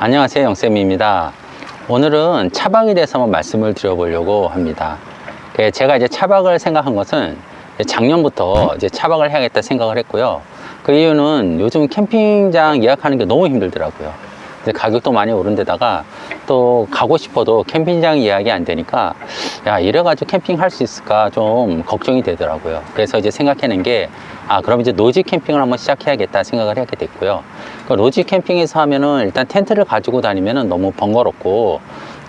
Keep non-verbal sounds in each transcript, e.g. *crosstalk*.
안녕하세요 영쌤입니다. 오늘은 차박에 대해서 한번 말씀을 드려보려고 합니다. 그 제가 이제 차박을 생각한 것은 작년부터 이제 차박을 해야겠다 생각을 했고요. 그 이유는 요즘 캠핑장 예약하는 게 너무 힘들더라고요 가격도 많이 오른 데다가 또 가고 싶어도 캠핑장 예약이 안 되니까 야 이래가지고 캠핑 할 수 있을까 좀 걱정이 되더라고요. 그래서 이제 생각해낸 게 아 그럼 이제 노지 캠핑을 한번 시작해야겠다 생각을 하게 됐고요. 그 노지 캠핑에서 하면은 일단 텐트를 가지고 다니면은 너무 번거롭고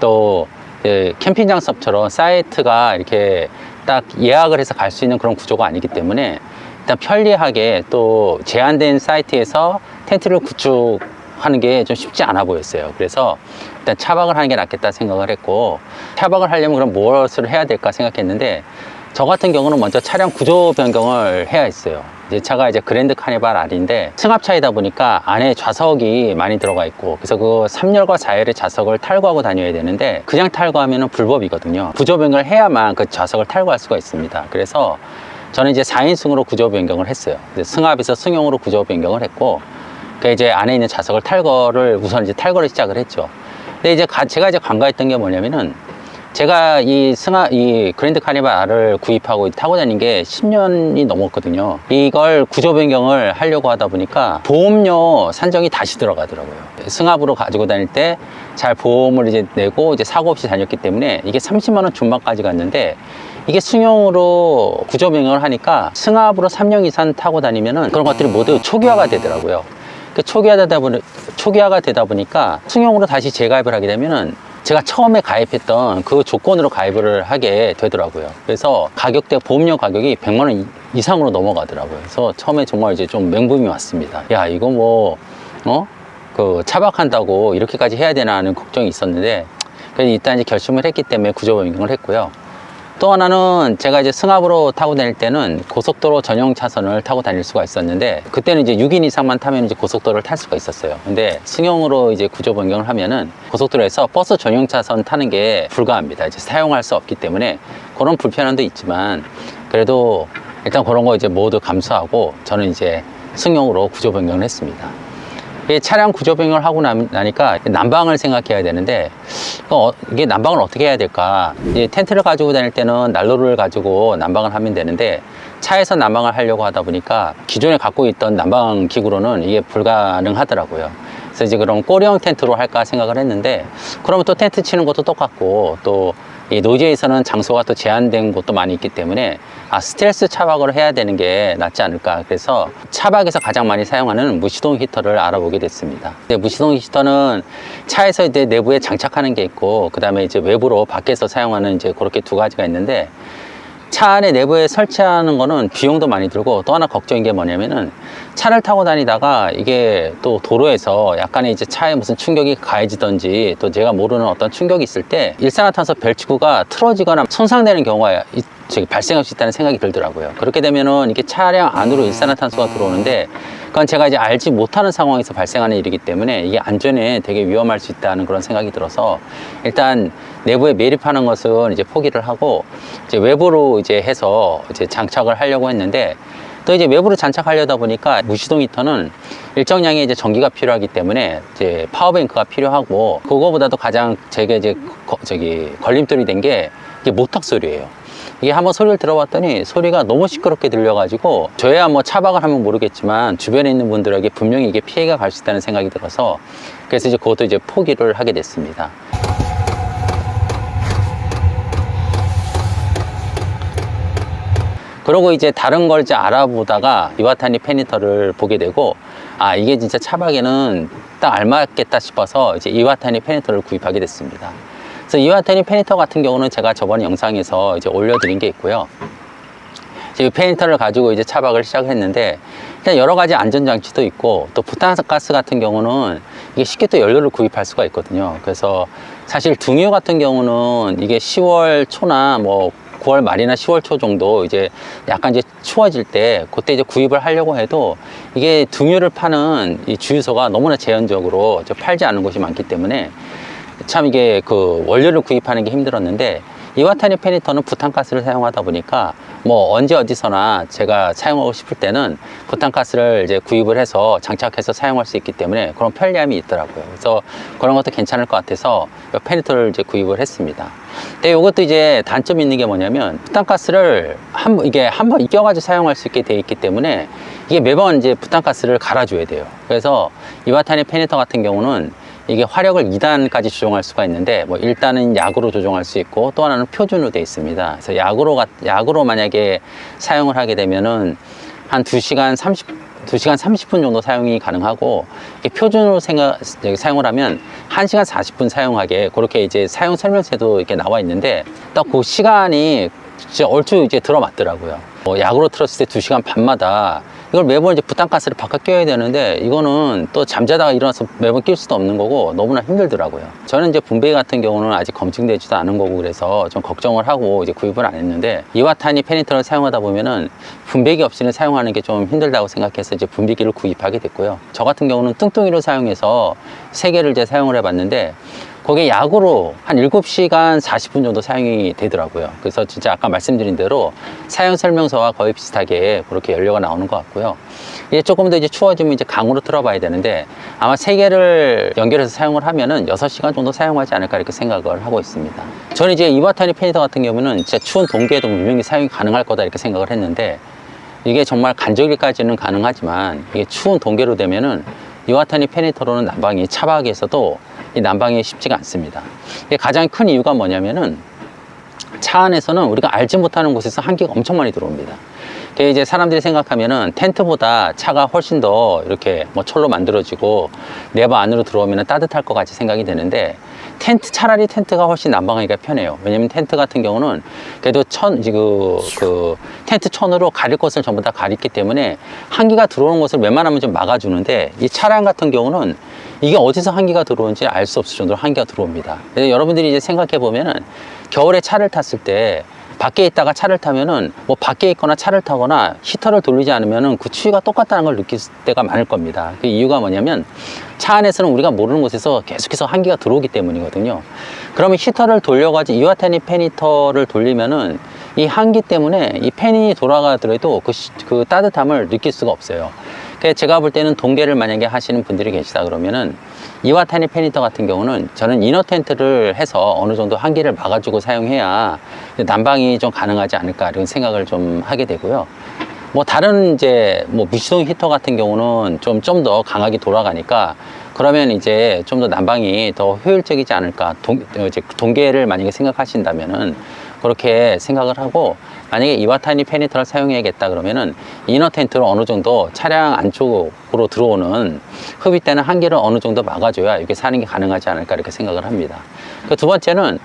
또 캠핑장 섭처럼 사이트가 이렇게 딱 예약을 해서 갈 수 있는 그런 구조가 아니기 때문에 일단 편리하게 또 제한된 사이트에서 텐트를 구축 하는 게 좀 쉽지 않아 보였어요. 그래서 일단 차박을 하는 게 낫겠다 생각을 했고 차박을 하려면 그럼 무엇을 해야 될까 생각했는데 저 같은 경우는 먼저 차량 구조 변경을 해야 했어요. 이제 차가 이제 그랜드 카니발 R인데 승합차이다 보니까 안에 좌석이 많이 들어가 있고 그래서 그 3열과 4열의 좌석을 탈거하고 다녀야 되는데 그냥 탈거하면 불법이거든요. 구조 변경을 해야만 그 좌석을 탈거할 수가 있습니다. 그래서 저는 이제 4인승으로 구조 변경을 했어요. 승합에서 승용으로 구조 변경을 했고 그 이제 안에 있는 좌석을 탈거를 우선 이제 탈거를 시작을 했죠. 근데 이제 가- 제가 이제 간과했던 게 뭐냐면은 제가 이 승하, 이 그랜드 카니발 R을 구입하고 타고 다닌 게 10년이 넘었거든요. 이걸 구조 변경을 하려고 하다 보니까 보험료 산정이 다시 들어가더라고요. 승합으로 가지고 다닐 때 잘 보험을 이제 내고 이제 사고 없이 다녔기 때문에 이게 30만 원 중반까지 갔는데 이게 승용으로 구조 변경을 하니까 승합으로 3년 이상 타고 다니면은 그런 것들이 모두 초기화가 되더라고요. 그 초기화되다 보니 초기화가 되다 보니까 승용으로 다시 재가입을 하게 되면은 제가 처음에 가입했던 그 조건으로 가입을 하게 되더라고요. 그래서 가격대 보험료 가격이 100만 원 이- 이상으로 넘어가더라고요. 그래서 처음에 정말 이제 좀 맹금이 왔습니다. 야 이거 뭐 어? 그 차박한다고 이렇게까지 해야 되나 하는 걱정이 있었는데 그래서 일단 이제 결심을 했기 때문에 구조 변경을 했고요. 또 하나는 제가 이제 승합으로 타고 다닐 때는 고속도로 전용 차선을 타고 다닐 수가 있었는데 그때는 이제 6인 이상만 타면 이제 고속도로를 탈 수가 있었어요. 근데 승용으로 이제 구조 변경을 하면은 고속도로에서 버스 전용 차선 타는 게 불가합니다. 이제 사용할 수 없기 때문에 그런 불편함도 있지만 그래도 일단 그런 거 이제 모두 감수하고 저는 이제 승용으로 구조 변경을 했습니다. 이 차량 구조 변경을 하고 나, 나니까 난방을 생각해야 되는데 어, 이게 난방을 어떻게 해야 될까? 이 텐트를 가지고 다닐 때는 난로를 가지고 난방을 하면 되는데 차에서 난방을 하려고 하다 보니까 기존에 갖고 있던 난방 기구로는 이게 불가능하더라고요. 그래서 이제 그럼 꼬리형 텐트로 할까 생각을 했는데 그러면 또 텐트 치는 것도 똑같고 또 이 노지에서는 장소가 또 제한된 곳도 많이 있기 때문에 아 스트레스 차박을 해야 되는 게 낫지 않을까 그래서 차박에서 가장 많이 사용하는 무시동 히터를 알아보게 됐습니다. 근데 무시동 히터는 차에서 이제 내부에 장착하는 게 있고 그 다음에 이제 외부로 밖에서 사용하는 이제 그렇게 두 가지가 있는데 차 안에 내부에 설치하는 거는 비용도 많이 들고 또 하나 걱정인 게 뭐냐면은 차를 타고 다니다가 이게 또 도로에서 약간의 이제 차에 무슨 충격이 가해지던지 또 제가 모르는 어떤 충격이 있을 때 일산화탄소 벨치구가 틀어지거나 손상되는 경우가 이- 발생할 수 있다는 생각이 들더라고요. 그렇게 되면은 이게 차량 안으로 일산화탄소가 들어오는데 그건 제가 이제 알지 못하는 상황에서 발생하는 일이기 때문에 이게 안전에 되게 위험할 수 있다는 그런 생각이 들어서 일단 내부에 매립하는 것은 이제 포기를 하고 이제 외부로 이제 해서 이제 장착을 하려고 했는데 또 이제 외부로 장착하려다 보니까 무시동 히터는 일정량의 이제 전기가 필요하기 때문에 이제 파워뱅크가 필요하고 그거보다도 가장 제게 이제 거- 저기 걸림돌이 된 게 이게 모터 소리예요. 이게 한번 소리를 들어봤더니 소리가 너무 시끄럽게 들려가지고 저야 뭐 차박을 하면 모르겠지만 주변에 있는 분들에게 분명히 이게 피해가 갈 수 있다는 생각이 들어서 그래서 이제 그것도 이제 포기를 하게 됐습니다. 그러고 이제 다른 걸 이제 알아보다가 이와타니 페니터를 보게 되고 아 이게 진짜 차박에는 딱 알맞겠다 싶어서 이제 이와타니 페니터를 구입하게 됐습니다. 그래서 이와타니 페니터 같은 경우는 제가 저번 영상에서 이제 올려드린 게 있고요. 이 페니터를 가지고 이제 차박을 시작했는데 일단 여러 가지 안전 장치도 있고 또 부탄가스 같은 경우는 이게 쉽게 또 연료를 구입할 수가 있거든요. 그래서 사실 등유 같은 경우는 이게 10월 초나 뭐 9월 말이나 10월 초 정도 이제 약간 이제 추워질 때 그때 이제 구입을 하려고 해도 이게 등유를 파는 이 주유소가 너무나 제한적으로 팔지 않는 곳이 많기 때문에 참 이게 그 원료를 구입하는 게 힘들었는데 이와타니 페니터는 부탄가스를 사용하다 보니까 뭐 언제 어디서나 제가 사용하고 싶을 때는 부탄가스를 이제 구입을 해서 장착해서 사용할 수 있기 때문에 그런 편리함이 있더라고요. 그래서 그런 것도 괜찮을 것 같아서 이 페니터를 이제 구입을 했습니다. 근데 이것도 이제 단점이 있는 게 뭐냐면 부탄가스를 한 번- 이게 한번 익혀가지고 사용할 수 있게 돼 있기 때문에 이게 매번 이제 부탄가스를 갈아줘야 돼요. 그래서 이와타니 페니터 같은 경우는 이게 화력을 2단까지 조정할 수가 있는데 뭐 1단은 약으로 조정할 수 있고 또 하나는 표준으로 돼 있습니다. 그래서 약으로 가- 약으로 만약에 사용을 하게 되면은 한 2시간 30 2시간 30분 정도 사용이 가능하고 이게 표준으로 생각, 사용을 하면 1시간 40분 사용하게 그렇게 이제 사용 설명서에도 이렇게 나와 있는데 딱 그 시간이 진짜 얼추 이제 들어맞더라고요. 뭐 약으로 틀었을 때 2시간 반마다 이걸 매번 이제 부탄가스를 바꿔 껴야 되는데 이거는 또 잠자다가 일어나서 매번 낄 수도 없는 거고 너무나 힘들더라고요. 저는 이제 분배 같은 경우는 아직 검증되지도 않은 거고 그래서 좀 걱정을 하고 이제 구입을 안 했는데 이와타니 페니터를 사용하다 보면은 분배기 없이는 사용하는 게 좀 힘들다고 생각해서 이제 분배기를 구입하게 됐고요. 저 같은 경우는 뚱뚱이를 사용해서 세 개를 이제 사용을 해봤는데 거기에 약으로 한 7시간 40분 정도 사용이 되더라고요. 그래서 진짜 아까 말씀드린 대로 사용 설명서와 거의 비슷하게 그렇게 연료가 나오는 것 같고요. 이제 조금 더 이제 추워지면 이제 강으로 틀어봐야 되는데 아마 세 개를 연결해서 사용을 하면은 6시간 정도 사용하지 않을까 이렇게 생각을 하고 있습니다. 저는 이제 이와타니 페니터 같은 경우는 진짜 추운 동계에도 분명히 사용이 가능할 거다 이렇게 생각을 했는데 이게 정말 간절기까지는 가능하지만 이게 추운 동계로 되면은 이와타니 페니터로는 난방이 차박에서도 이 난방이 쉽지가 않습니다. 가장 큰 이유가 뭐냐면은 차 안에서는 우리가 알지 못하는 곳에서 한기가 엄청 많이 들어옵니다. 그게 이제 사람들이 생각하면은 텐트보다 차가 훨씬 더 이렇게 뭐 철로 만들어지고 내부 안으로 들어오면 따뜻할 것 같이 생각이 되는데 텐트 차라리 텐트가 훨씬 난방하기가 편해요. 왜냐면 텐트 같은 경우는 그래도 천, 이제 그, 그 텐트 천으로 가릴 것을 전부 다 가리기 때문에 한기가 들어오는 것을 웬만하면 좀 막아주는데 이 차량 같은 경우는 이게 어디서 한기가 들어오는지 알 수 없을 정도로 한기가 들어옵니다. 그래서 여러분들이 이제 생각해 보면은 겨울에 차를 탔을 때 밖에 있다가 차를 타면은 뭐 밖에 있거나 차를 타거나 히터를 돌리지 않으면은 그 추위가 똑같다는 걸 느낄 때가 많을 겁니다. 그 이유가 뭐냐면 차 안에서는 우리가 모르는 곳에서 계속해서 한기가 들어오기 때문이거든요. 그러면 히터를 돌려가지고 이와타니 페니터를 돌리면은 이 한기 때문에 이 팬이 돌아가더라도 그, 시- 그 따뜻함을 느낄 수가 없어요. 그래서 제가 볼 때는 동계를 만약에 하시는 분들이 계시다 그러면은 이와타니 페니터 같은 경우는 저는 이너 텐트를 해서 어느 정도 한기를 막아주고 사용해야 난방이 좀 가능하지 않을까 이런 생각을 좀 하게 되고요. 뭐 다른 이제 뭐 무시동 히터 같은 경우는 좀 좀 더 강하게 돌아가니까 그러면 이제 좀 더 난방이 더 효율적이지 않을까 동, 어, 이제 동계를 만약에 생각하신다면은 그렇게 생각을 하고 만약에 이와타니 페니터를 사용해야겠다 그러면은 이너 텐트로 어느 정도 차량 안쪽으로 들어오는 흡입 때는 한계를 어느 정도 막아줘야 이게 사는 게 가능하지 않을까 이렇게 생각을 합니다. 그 두 번째는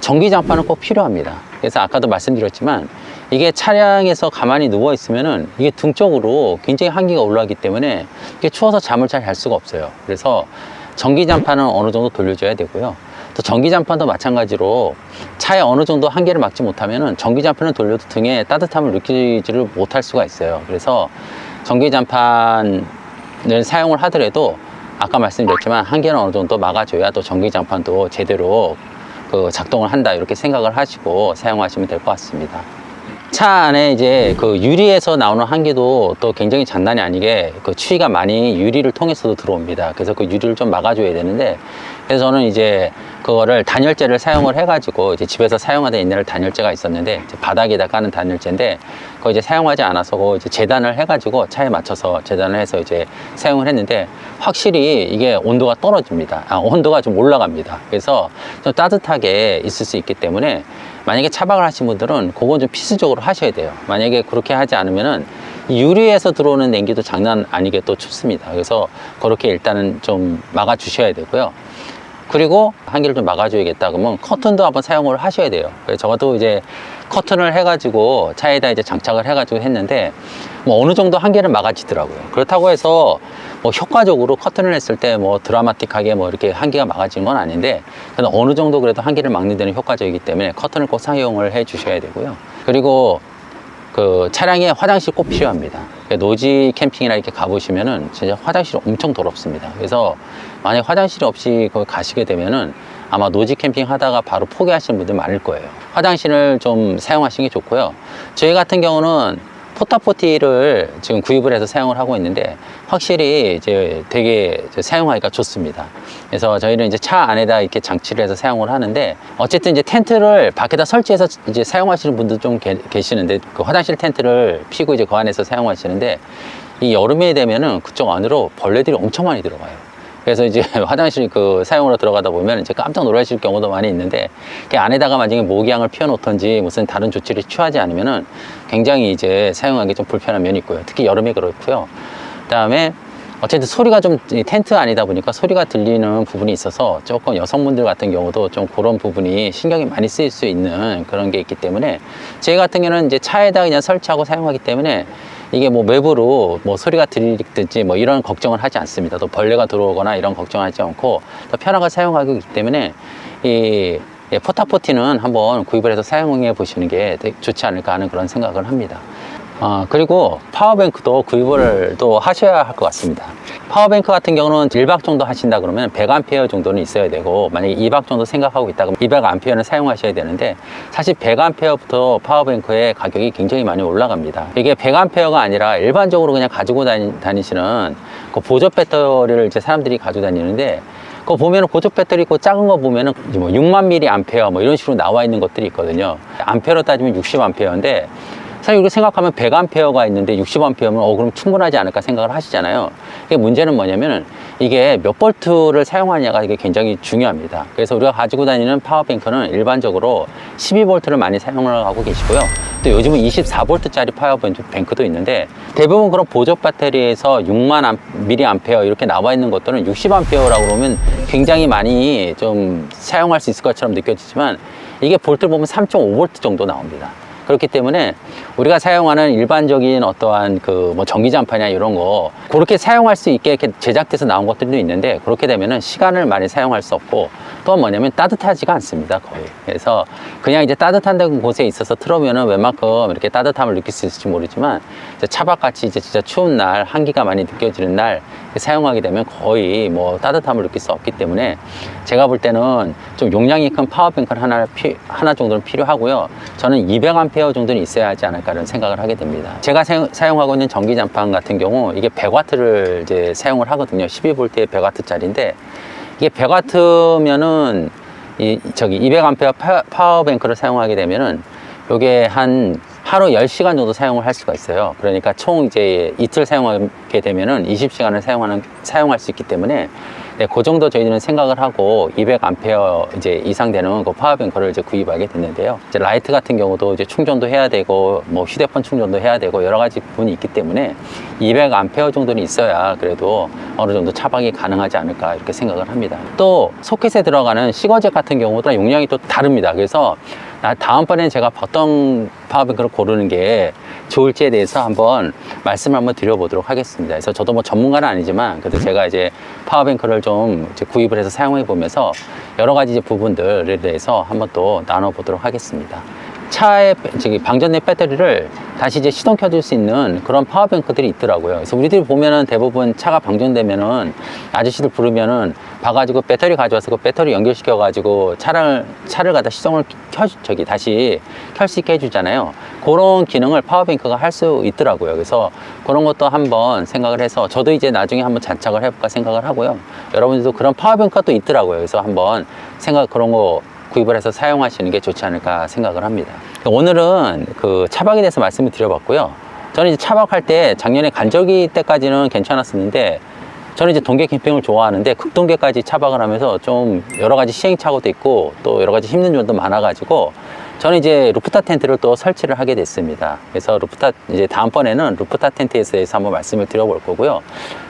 전기 장판은 꼭 필요합니다. 그래서 아까도 말씀드렸지만 이게 차량에서 가만히 누워 있으면은 이게 등 쪽으로 굉장히 한기가 올라가기 때문에 이게 추워서 잠을 잘 잘 수가 없어요. 그래서 전기 장판은 어느 정도 돌려줘야 되고요. 또 전기장판도 마찬가지로 차에 어느 정도 한계를 막지 못하면은 전기장판을 돌려도 등에 따뜻함을 느끼지를 못할 수가 있어요. 그래서 전기장판을 사용을 하더라도 아까 말씀드렸지만 한계는 어느 정도 막아줘야 또 전기장판도 제대로 그 작동을 한다 이렇게 생각을 하시고 사용하시면 될 것 같습니다. 차 안에 이제 그 유리에서 나오는 한기도 또 굉장히 장난이 아니게 그 추위가 많이 유리를 통해서도 들어옵니다. 그래서 그 유리를 좀 막아줘야 되는데 그래서 저는 이제 그거를 단열재를 사용을 해가지고 이제 집에서 사용하던 옛날에 단열재가 있었는데 바닥에다 까는 단열재인데 그거 이제 사용하지 않아서 그거 이제 재단을 해가지고 차에 맞춰서 재단을 해서 이제 사용을 했는데 확실히 이게 온도가 떨어집니다. 아, 온도가 좀 올라갑니다. 그래서 좀 따뜻하게 있을 수 있기 때문에 만약에 차박을 하신 분들은 그건 좀 필수적으로 하셔야 돼요. 만약에 그렇게 하지 않으면은 이 유리에서 들어오는 냉기도 장난 아니게 또 춥습니다. 그래서 그렇게 일단은 좀 막아 주셔야 되고요. 그리고 한기를 좀 막아줘야겠다 그러면 커튼도 한번 사용을 하셔야 돼요. 저도 이제 커튼을 해가지고 차에다 이제 장착을 해가지고 했는데 뭐 어느 정도 한계를 막아지더라고요. 그렇다고 해서 뭐 효과적으로 커튼을 했을 때 뭐 드라마틱하게 뭐 이렇게 한기가 막아지는 건 아닌데 그래도 어느 정도 그래도 한기를 막는 데는 효과적이기 때문에 커튼을 꼭 사용을 해 주셔야 되고요. 그리고 그 차량에 화장실 꼭 필요합니다. 노지 캠핑이나 이렇게 가보시면은 진짜 화장실이 엄청 더럽습니다. 그래서 만약 화장실이 없이 거기 가시게 되면은 아마 노지 캠핑 하다가 바로 포기하시는 분들 많을 거예요. 화장실을 좀 사용하시는 게 좋고요. 저희 같은 경우는 포타포티를 지금 구입을 해서 사용을 하고 있는데 확실히 이제 되게 사용하기가 좋습니다. 그래서 저희는 이제 차 안에다 이렇게 장치를 해서 사용을 하는데 어쨌든 이제 텐트를 밖에다 설치해서 이제 사용하시는 분들 좀 계, 계시는데 그 화장실 텐트를 피고 이제 그 안에서 사용하시는데 이 여름에 되면은 그쪽 안으로 벌레들이 엄청 많이 들어가요. 그래서 이제 *laughs* 화장실 그 사용으로 들어가다 보면 이제 깜짝 놀라실 경우도 많이 있는데 그 안에다가 만약에 모기향을 피워놓던지 무슨 다른 조치를 취하지 않으면은 굉장히 이제 사용하기 좀 불편한 면이 있고요. 특히 여름에 그렇고요. 그다음에 어쨌든 소리가 좀이 텐트 아니다 보니까 소리가 들리는 부분이 있어서 조금 여성분들 같은 경우도 좀 그런 부분이 신경이 많이 쓰일 수 있는 그런 게 있기 때문에 제 같은 경우는 이제 차에다 그냥 설치하고 사용하기 때문에 이게 뭐 외부로 뭐 소리가 들리든지 뭐 이런 걱정을 하지 않습니다. 또 벌레가 들어오거나 이런 걱정을 하지 않고 더 편하게 사용하기 때문에 이 예, 포타포티는 한번 구입을 해서 사용해 보시는 게 좋지 않을까 하는 그런 생각을 합니다. 아, 그리고 파워뱅크도 구입을 또 하셔야 할 것 같습니다. 파워뱅크 같은 경우는 1박 정도 하신다 그러면 100A 정도는 있어야 되고, 만약에 2박 정도 생각하고 있다 그러면 200A는 사용하셔야 되는데, 사실 100A부터 파워뱅크의 가격이 굉장히 많이 올라갑니다. 이게 100A가 아니라 일반적으로 그냥 가지고 다니, 다니시는 그 보조 배터리를 이제 사람들이 가지고 다니는데, 그거 보면은 보조 배터리 있고 작은 거 보면은 뭐 6만 미리 암페어 뭐 이런 식으로 나와 있는 것들이 있거든요. 암페어로 따지면 60 암페어인데 사실 이렇게 생각하면 100 암페어가 있는데 60 암페어면 어 그럼 충분하지 않을까 생각을 하시잖아요. 이게 문제는 뭐냐면은 이게 몇 볼트를 사용하냐가 이게 굉장히 중요합니다. 그래서 우리가 가지고 다니는 파워뱅크는 일반적으로 12볼트를 많이 사용을 하고 계시고요. 또 요즘은 24볼트짜리 파워뱅크도 있는데 대부분 그런 보조 배터리에서 6만 암, 미리 암페어 이렇게 나와 있는 것들은 60 암페어라고 그러면 굉장히 많이 좀 사용할 수 있을 것처럼 느껴지지만 이게 볼트를 보면 3.5볼트 정도 나옵니다. 그렇기 때문에 우리가 사용하는 일반적인 어떠한 그 뭐 전기 장판이나 이런 거 그렇게 사용할 수 있게 이렇게 제작돼서 나온 것들도 있는데 그렇게 되면은 시간을 많이 사용할 수 없고 또 뭐냐면 따뜻하지가 않습니다 거의. 그래서 그냥 이제 따뜻한 곳에 있어서 틀어면은 웬만큼 이렇게 따뜻함을 느낄 수 있을지 모르지만 차박같이 이제 진짜 추운 날 한기가 많이 느껴지는 날 사용하게 되면 거의 뭐 따뜻함을 느낄 수 없기 때문에 제가 볼 때는 좀 용량이 큰 파워뱅크를 하나 피, 하나 정도는 필요하고요. 저는 200A 정도는 있어야 하지 않을까라는 생각을 하게 됩니다. 제가 사 용, 하고 있는 전기 장판 같은 경우 이게 100W를 이제 사용을 하거든요. 12V의 100W짜리인데 이게 100W면은 이 저기 200A 파, 파워뱅크를 사용하게 되면은 요게 한 하루 10시간 정도 사용을 할 수가 있어요. 그러니까 총 이제 이틀 사용하게 되면은 20시간을 사용하는, 사용할 수 있기 때문에 네, 그 정도 저희는 생각을 하고 200A 이제 이상 되는 그 파워뱅크를 이제 구입하게 됐는데요. 이제 라이트 같은 경우도 이제 충전도 해야 되고 뭐 휴대폰 충전도 해야 되고 여러 가지 부분이 있기 때문에 200A 정도는 있어야 그래도 어느 정도 차박이 가능하지 않을까 이렇게 생각을 합니다. 또 소켓에 들어가는 시거잭 같은 경우도 용량이 또 다릅니다. 그래서 나 다음번에 제가 어떤 파워뱅크를 고르는 게 좋을지에 대해서 한번 말씀을 한번 드려보도록 하겠습니다. 그래서 저도 뭐 전문가는 아니지만 그래도 제가 이제 파워뱅크를 좀 이제 구입을 해서 사용해 보면서 여러 가지 이제 부분들에 대해서 한번 또 나눠보도록 하겠습니다. 차의 저기 방전된 배터리를 다시 이제 시동 켜줄 수 있는 그런 파워뱅크들이 있더라고요. 그래서 우리들이 보면은 대부분 차가 방전되면은 아저씨들 부르면은 봐가지고 배터리 가져와서 그 배터리 연결시켜가지고 차를 차를 갖다 시동을 켜 저기 다시 켤 수 있게 해주잖아요. 그런 기능을 파워뱅크가 할 수 있더라고요. 그래서 그런 것도 한번 생각을 해서 저도 이제 나중에 한번 장착을 해볼까 생각을 하고요. 여러분들도 그런 파워뱅크가 또 있더라고요. 그래서 한번 생각 그런 거 구입을 해서 사용하시는 게 좋지 않을까 생각을 합니다. 오늘은 그 차박에 대해서 말씀을 드려봤고요. 저는 이제 차박할 때 작년에 간절기 때까지는 괜찮았었는데 저는 이제 동계 캠핑을 좋아하는데 극동계까지 차박을 하면서 좀 여러 가지 시행착오도 있고 또 여러 가지 힘든 점도 많아가지고 저는 이제 루프탑 텐트를 또 설치를 하게 됐습니다. 그래서 루프탑 이제 다음번에는 루프탑 텐트에 대해서 한번 말씀을 드려볼 거고요.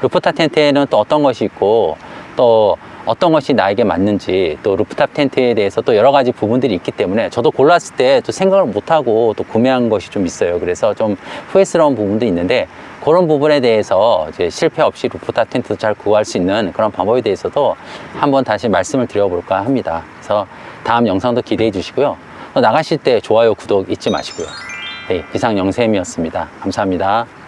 루프탑 텐트에는 또 어떤 것이 있고 또 어떤 것이 나에게 맞는지 또 루프탑 텐트에 대해서 또 여러 가지 부분들이 있기 때문에 저도 골랐을 때 또 생각을 못하고 또 구매한 것이 좀 있어요. 그래서 좀 후회스러운 부분도 있는데 그런 부분에 대해서 이제 실패 없이 루프탑 텐트도 잘 구할 수 있는 그런 방법에 대해서도 한번 다시 말씀을 드려볼까 합니다. 그래서 다음 영상도 기대해 주시고요. 또 나가실 때 좋아요, 구독 잊지 마시고요. 네, 이상 영샘이었습니다. 감사합니다.